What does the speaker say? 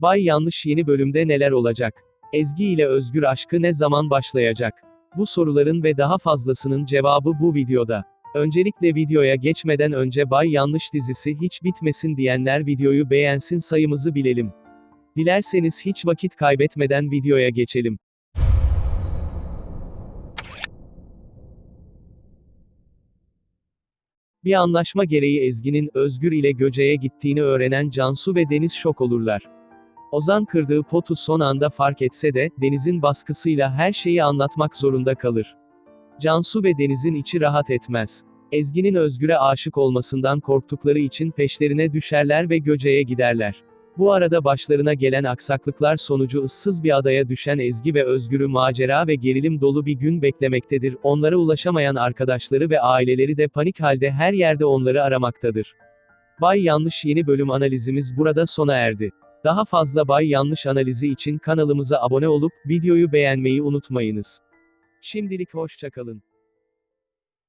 Bay Yanlış yeni bölümde neler olacak? Ezgi ile Özgür aşkı ne zaman başlayacak? Bu soruların ve daha fazlasının cevabı bu videoda. Öncelikle videoya geçmeden önce Bay Yanlış dizisi hiç bitmesin diyenler videoyu beğensin sayımızı bilelim. Dilerseniz hiç vakit kaybetmeden videoya geçelim. Bir anlaşma gereği Ezgi'nin Özgür ile Göce'ye gittiğini öğrenen Cansu ve Deniz şok olurlar. Ozan kırdığı potu son anda fark etse de, Deniz'in baskısıyla her şeyi anlatmak zorunda kalır. Cansu ve Deniz'in içi rahat etmez. Ezgi'nin Özgür'e aşık olmasından korktukları için peşlerine düşerler ve Göce'ye giderler. Bu arada başlarına gelen aksaklıklar sonucu ıssız bir adaya düşen Ezgi ve Özgür'ü macera ve gerilim dolu bir gün beklemektedir. Onlara ulaşamayan arkadaşları ve aileleri de panik halde her yerde onları aramaktadır. Bay Yanlış yeni bölüm analizimiz burada sona erdi. Daha fazla Bay Yanlış analizi için kanalımıza abone olup videoyu beğenmeyi unutmayınız. Şimdilik hoşçakalın.